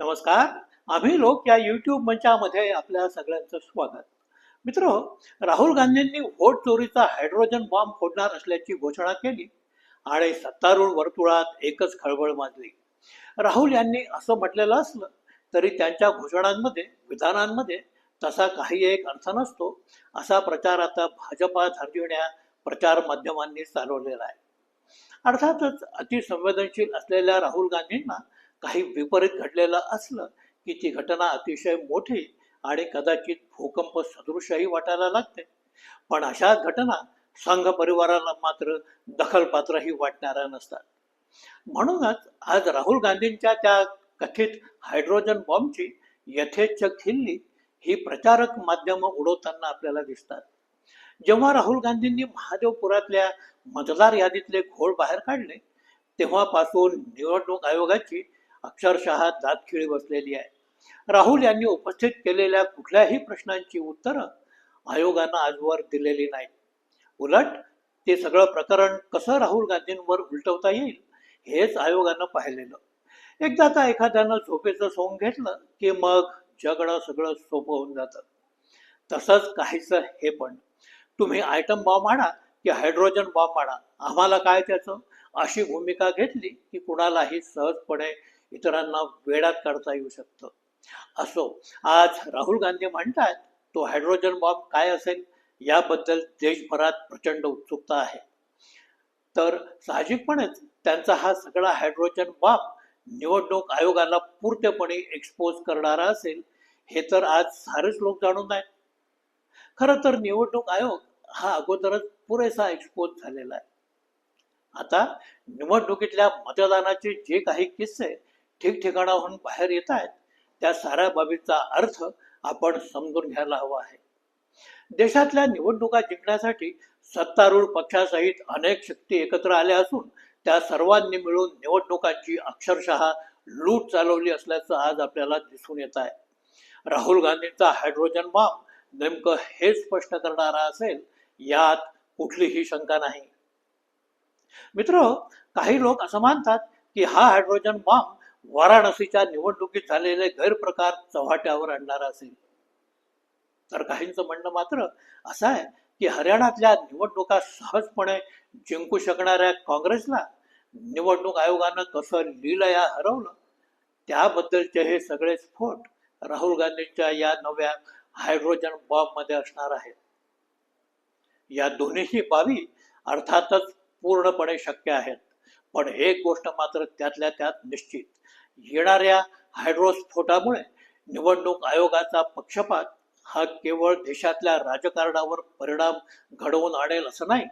नमस्कार. आम्ही लोक या युट्यूब मंचामध्ये आपल्या सगळ्यांचं स्वागत. मित्र राहुल गांधींनी व्होट चोरीचा हायड्रोजन बॉम्ब फोडणार असल्याची घोषणा केली आणि सत्तारूढ वर्तुळात एकच खळबळ माजली. राहुल यांनी असं म्हटलेलं असलं तरी त्यांच्या घोषणांमध्ये विधानांमध्ये तसा काही एक अर्थ नसतो असा प्रचार आता भाजपा धर्जिण्या प्रचार माध्यमांनी चालवलेला आहे. अर्थातच अतिसंवेदनशील असलेल्या राहुल गांधींना काही विपरीत घडलेलं असलं की ती घटना अतिशय मोठी आणि कदाचित भूकंप सदृशही वाटायला लागते. पण अशा घटना संघ परिवाराला मात्र दखलपात्रही वाटणाऱ्या नसतात. म्हणूनच आज राहुल गांधींच्या त्या कथित हायड्रोजन बॉम्बची यथेच्छ खिल्ली ही प्रचारक माध्यम उडवताना आपल्याला दिसतात. जेव्हा राहुल गांधींनी महादेवपुरातल्या मतदार यादीतले घोळ बाहेर काढले तेव्हापासून निवडणूक आयोगाची अक्षरशः दातखिळी बसलेली आहे. राहुल यांनी उपस्थित केलेल्या कुठल्याही प्रश्नांची उत्तरं आयोगानं आजवर दिलेली नाही उलट ते सगळं प्रकरण कसं राहुल गांधींवर उलटवता येईल हेच आयोगानं पाहिलेलं. एकदा का एखाद्यानं झोपेचं सोंग घेतलं की मग जगणं सगळं सोपं होऊन जातं. तसंच काहीच हे पण. तुम्ही आयटम बॉम्ब आणा की हायड्रोजन बॉम्ब आणा. आम्हाला काय त्याचं? अशी भूमिका घेतली की कुणालाही सहजपणे इतरांना वेळात काढता येऊ शकतं. असो आज राहुल गांधी म्हणतात तो हायड्रोजन बॉम्ब काय असेल? याबद्दल देशभरात प्रचंड उत्सुकता आहे. तर साहजिकपणेच त्यांचा हा सगळा हायड्रोजन बॉम्ब निवडणूक आयोगाला पूर्णपणे एक्सपोज करणारा असेल हे तर आज सारेच लोक जाणून आहेत. खरं तर निवडणूक आयोग हा अगोदरच पुरेसा एक्सपोज झालेला आहे. आता निवडणुकीतल्या मतदानाचे जे काही किस्से ठिकठिकाणाहून बाहेर येत आहेत. त्या साऱ्या बाबीचा अर्थ आपण समजून घ्यायला हवा आहे. देशातल्या निवडणुका जिंकण्यासाठी सत्तारूढ पक्षासहित अनेक शक्ती एकत्र आल्या असून त्या सर्वांनी मिळून निवडणुकांची अक्षरशः लूट चालवली असल्याचं आज आपल्याला दिसून येत आहे. राहुल गांधींचा हायड्रोजन बॉम्ब नेमकं हे स्पष्ट करणारा असेल यात कुठलीही शंका नाही. मित्र काही लोक असं मानतात की हा हायड्रोजन बॉम्ब वाराणसीच्या निवडणुकीत झालेले गैरप्रकार चव्हाट्यावर आणणारा असेल. तर काहींचं म्हणणं मात्र असं आहे की हरियाणातल्या निवडणुका सहजपणे जिंकू शकणाऱ्या काँग्रेसला निवडणूक आयोगानं कसं लिलया हरवलं त्याबद्दलचे हे सगळे स्फोट राहुल गांधींच्या या नव्या हायड्रोजन बॉम्बमध्ये असणार आहेत. या दोन्हीही बाबी अर्थातच पूर्णपणे शक्य आहेत. पण एक गोष्ट मात्र त्यातल्या त्यात निश्चित. येणाऱ्या हायड्रोस्फोटामुळे निवडणूक आयोगाचा पक्षपात हा केवळ देशातल्या राजकारणावर परिणाम घडवून आणेल असं नाही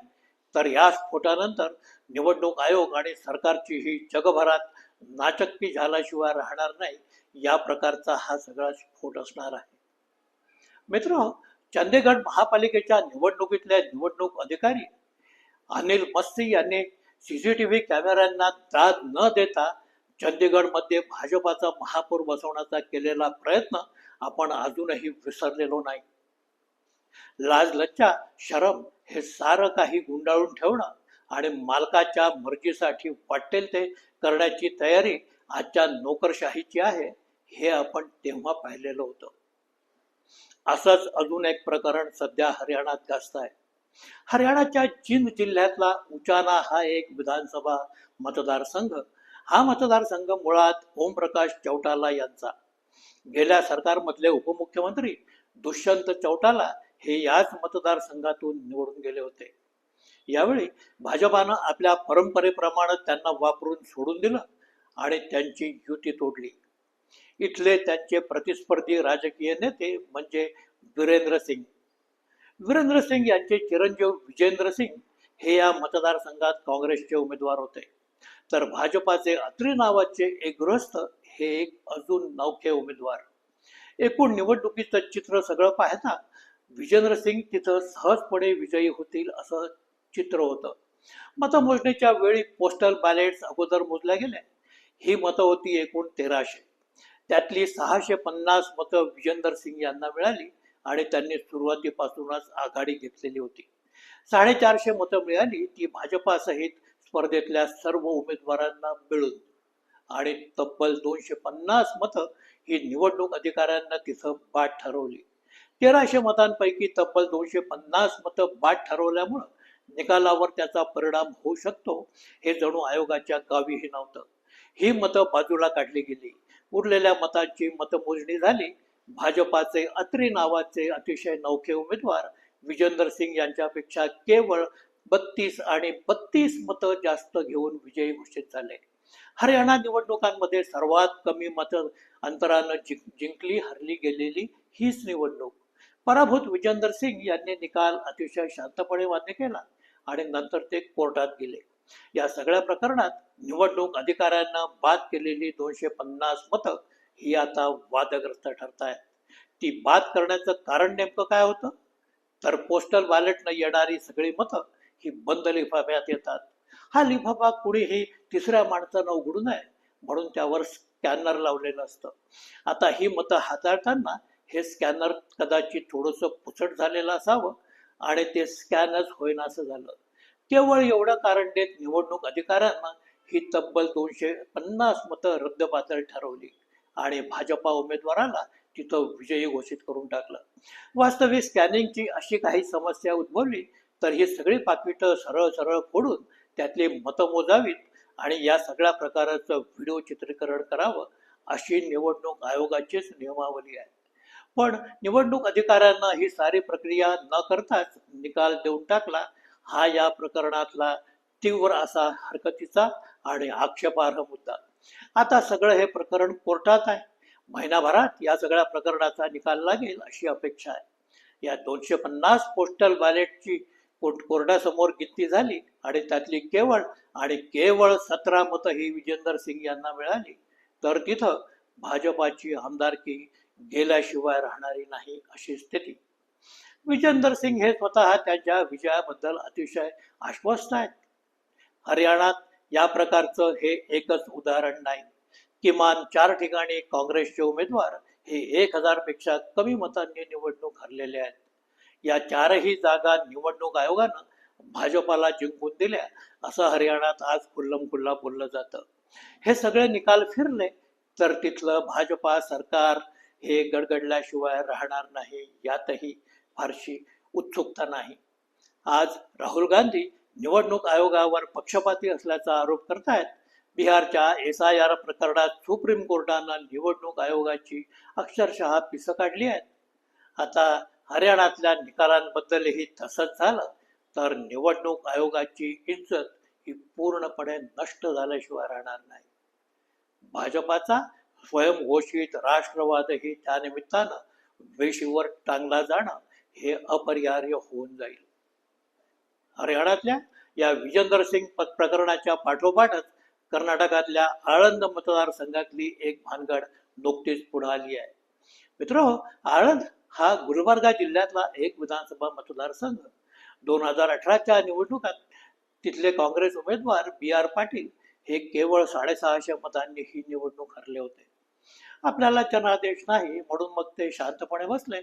तर या स्फोटानंतर निवडणूक आयोग आणि सरकारची ही जगभरात नाचक्की झाल्याशिवाय राहणार नाही या प्रकारचा हा सगळा स्फोट असणार आहे. मित्र चंदीगड महापालिकेच्या निवडणुकीतल्या निवडणूक अधिकारी अनिल मस्ती यांनी सीसीटीव्ही कॅमेऱ्यांना त्रास न देता चंदीगडमध्ये भाजपाचा महापौर बसवण्याचा केलेला प्रयत्न आपण अजूनही विसरलेलो नाही. लाज लज्जा शरम हे सारं काही गुंडाळून ठेवणं आणि मालकाच्या मर्जीसाठी वाटेल ते करण्याची तयारी आजच्या नोकरशाहीची आहे हे आपण तेव्हा पाहिलेलं होतं. असंच अजून एक प्रकरण सध्या हरियाणात गाजत आहे हरियाणाच्या जिंद जिल्ह्यातला उचाना हा एक विधानसभा मतदारसंघ. हा मतदारसंघ मुळात ओमप्रकाश चौटाला यांचा. गेल्या सरकारमधले उपमुख्यमंत्री दुष्यंत चौटाला हे याच मतदारसंघातून निवडून गेले होते. यावेळी भाजपानं आपल्या परंपरेप्रमाणे त्यांना वापरून सोडून दिलं आणि त्यांची युती तोडली. इथले त्यांचे प्रतिस्पर्धी राजकीय नेते म्हणजे वीरेंद्र सिंग. वीरेंद्र सिंग यांचे चिरंजीव विजेंद्र सिंग हे या मतदारसंघात काँग्रेसचे उमेदवार होते. तर भाजपाचे अत्री नावाचे एक गृहस्थ हे एक अजून नौखे उमेदवार. एकूण निवडणुकीचं चित्र सगळं पाहता विजेंद्र सिंग तिथं सहजपणे विजयी होतील असं चित्र होतं. मतमोजणीच्या वेळी पोस्टल बॅलेट्स अगोदर मोजल्या गेल्या. ही मतं होती एकूण तेराशे. त्यातली सहाशे पन्नास मतं विजेंदर सिंग यांना मिळाली. आणि त्यांनी सुरुवातीपासूनच आघाडी घेतलेली होती. साडेचारशे मतं मिळाली ती भाजपासहित स्पर्धेतल्या सर्व उमेदवारांना मिळून. आणि तब्बल दोनशे पन्नास मतं ही निवडणूक अधिकाऱ्यांना तिथं बाद ठरवली. तेराशे मतांपैकी तब्बल दोनशे पन्नास मतं बाद ठरवल्यामुळं निकालावर त्याचा परिणाम होऊ शकतो हे जणू आयोगाच्या गावीही नव्हतं. ही मतं बाजूला काढली गेली. उरलेल्या मतांची मतमोजणी झाली भाजपाचे अत्री नावाचे अतिशय नौखे उमेदवार विजेंदर सिंग यांच्यापेक्षा केवळ बत्तीस आणि बत्तीस मतं जास्त घेऊन विजयी घोषित झाले. हरियाणा निवडणुकांमध्ये सर्वात कमी मतं अंतरानं जिंक- जिंकली हरली गेलेली हीच निवडणूक. पराभूत विजेंदर सिंग यांनी निकाल अतिशय शांतपणे मान्य केला आणि नंतर ते कोर्टात गेले. या सगळ्या प्रकरणात निवडणूक अधिकाऱ्यांना बाद केलेली दोनशे पन्नास मतं ही आता वादग्रस्त ठरत आहेत ती बाद करण्याचं कारण नेमकं काय होतं? तर पोस्टल बॅलेटनं येणारी सगळी मतं ही बंद लिफाफ्यात येतात. हा लिफाफा कुणीही तिसऱ्या माणसानं उघडू नये म्हणून त्यावर स्कॅनर लावलेलं असतं. आता ही मतं हाताळताना हे स्कॅनर कदाचित थोडंसं पुसट झालेलं असावं आणि ते स्कॅनच होईनासं झालं. केवळ एवढं कारण देत निवडणूक अधिकाऱ्यांना ही तब्बल दोनशे पन्नास मतं रद्दबातल ठरवली. आणि भाजपा उमेदवाराला तिथं विजयी घोषित करून टाकलं. वास्तविक स्कॅनिंगची अशी काही समस्या उद्भवली तर ही सगळी पाकिटं सरळ सरळ फोडून त्यातली मतं मोजावीत आणि या सगळ्या प्रकाराचं व्हिडिओ चित्रीकरण करावं अशी निवडणूक आयोगाचीच नियमावली आहे. पण निवडणूक अधिकाऱ्यांना ही सारी प्रक्रिया न करताच निकाल देऊन टाकला. हा या प्रकरणातला तीव्र असा हरकतीचा आणि आक्षेपार्ह मुद्दा. आता सगळं हे प्रकरण कोर्टात आहे. महिनाभरात या सगळ्या प्रकरणाचा निकाल लागेल अशी अपेक्षा आहे. या दोनशे पन्नास पोस्टल बॅलेटची कोर्ट- कोर्टासमोर गिनती झाली आणि त्यातली केवळ आणि केवळ सतरा मतं ही विजेंदर सिंग यांना मिळाली. तर तिथं भाजपाची आमदारकी गेल्याशिवाय राहणारी नाही अशी स्थिती. विजेंदर सिंग हे स्वतः त्यांच्या विजयाबद्दल अतिशय आश्वस्त आहेत. हरियाणात या प्रकारचं हे एकच उदाहरण नाही. किमान चार ठिकाणी काँग्रेसचे उमेदवार हे एक हजारपेक्षा कमी मतांनी निवडणूक हरलेले आहेत. या चारही जागा निवडणूक आयोगानं भाजपाला जिंकून दिल्या असं हरियाणात आज खुल्लम खुल्ला बोललं जातं. हे सगळे निकाल फिरले तर तिथलं भाजपा सरकार हे गडगडल्याशिवाय राहणार नाही यातही फारशी उत्सुकता नाही. आज राहुल गांधी निवडणूक आयोगावर पक्षपाती असल्याचा आरोप करतायत. बिहारच्या एस आय आर प्रकरणात सुप्रीम कोर्टानं निवडणूक आयोगाची अक्षरशः पिसं काढली आहेत. आता हरियाणातल्या निकालांबद्दलही तसंच झालं तर निवडणूक आयोगाची इज्जत ही पूर्णपणे नष्ट झाल्याशिवाय राहणार नाही. भाजपाचा स्वयंघोषित राष्ट्रवादही त्या निमित्तानं वेशीवर टांगला जाणं हे अपरिहार्य होऊन जाईल. हरियाणातल्या या विजेंदर सिंग प्रकरणाच्या पाठोपाठच कर्नाटकातल्या आळंद मतदारसंघातली एक भानगड नुकतीच पुढे आली आहे. मित्र आळंद हा गुलबर्गा जिल्ह्यातला एक विधानसभा मतदारसंघ दोन हजार अठराच्या निवडणुकात तिथले काँग्रेस उमेदवार बी आर पाटील हे केवळ साडेसहाशे मतांनी ही निवडणूक हरले होते. आपल्याला जनादेश नाही म्हणून मग ते शांतपणे बसले.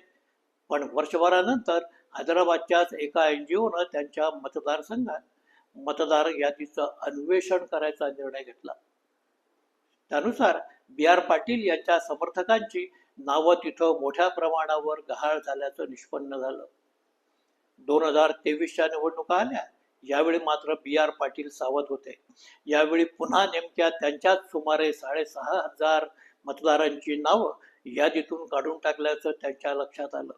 पण वर्षभरानंतर हैदराबादच्याच एका एन जी ओनं त्यांच्या मतदारसंघात मतदार यादीचं अन्वेषण करायचा निर्णय घेतला. त्यानुसार बी आर पाटील यांच्या समर्थकांची नावं तिथं मोठ्या प्रमाणावर गहाळ झाल्याचं निष्पन्न झालं. दोन हजार तेवीसच्या निवडणुका आल्या यावेळी मात्र बी आर पाटील सावध होते. यावेळी पुन्हा नेमक्या त्यांच्याच सुमारे साडेसहा हजार मतदारांची नावं यादीतून काढून टाकल्याचं त्यांच्या लक्षात आलं.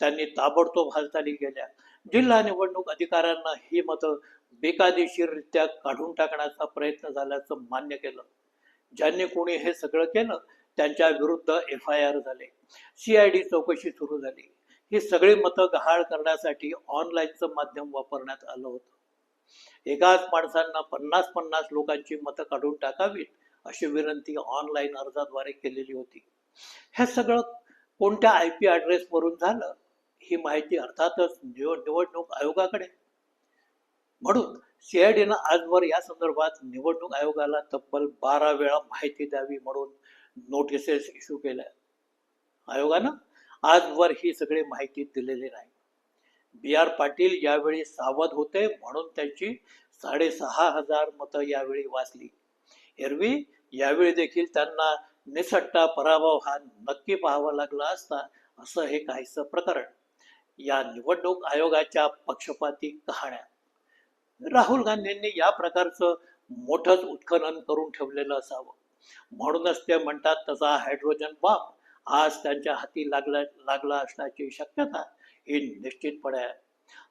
त्यांनी ताबडतोब हालचाली केल्या. जिल्हा निवडणूक अधिकाऱ्यांना ही मतं बेकायदेशीररित्या काढून टाकण्याचा प्रयत्न झाल्याचं मान्य केलं. ज्यांनी कोणी हे सगळं केलं त्यांच्या विरुद्ध एफ आय आर झाले सीआयडी चौकशी सुरू झाली. ही सगळी मतं गहाळ करण्यासाठी ऑनलाईनचं माध्यम वापरण्यात आलं होतं. एकाच माणसांना पन्नास पन्नास लोकांची मतं काढून टाकावीत अशी विनंती ऑनलाईन अर्जाद्वारे केलेली होती. हे सगळं कोणत्या आय पी ॲड्रेसवरून झालं? ही माहिती अर्थातच निव- निवडणूक आयोगाकडे. म्हणून सीआयडीनं आजवर या संदर्भात निवडणूक आयोगाला तब्बल बारा वेळा माहिती द्यावी म्हणून नोटिसेस इश्यू केल्या. आयोगानं आजवर ही सगळी माहिती दिलेली नाही. बी आर पाटील यावेळी सावध होते म्हणून त्यांची साडेसहा हजार मतं यावेळी वाचली. एरवी यावेळी देखील त्यांना निसट्टा पराभव हा नक्की पाहावा लागला असता असं हे काहीसं प्रकरण. या निवडणूक आयोगाच्या पक्षपाती कहाण्या. राहुल गांधींनी या प्रकारचं मोठंच उत्खनन करून ठेवलेलं असावं. म्हणूनच ते म्हणतात तसा हायड्रोजन बॉम्ब आज त्यांच्या हाती लागला लागला असण्याची शक्यता ही निश्चितपणे आहे.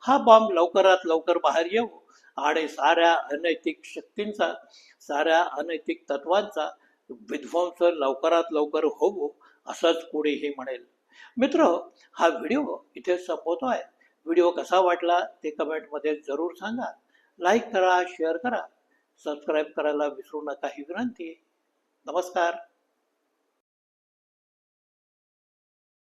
हा बॉम्ब लवकरात लवकर बाहेर येऊ आणि साऱ्या अनैतिक शक्तींचा साऱ्या अनैतिक तत्वांचा विध्वंस लवकरात लवकर होऊ असंच कोणीही म्हणेल. मित्र हा व्हिडिओ इथे संपवतो आहे व्हिडिओ कसा वाटला ते कमेंटमध्ये जरूर सांगा. लाईक करा शेअर करा. सबस्क्राईब करायला विसरू नका ही विनंती. नमस्कार.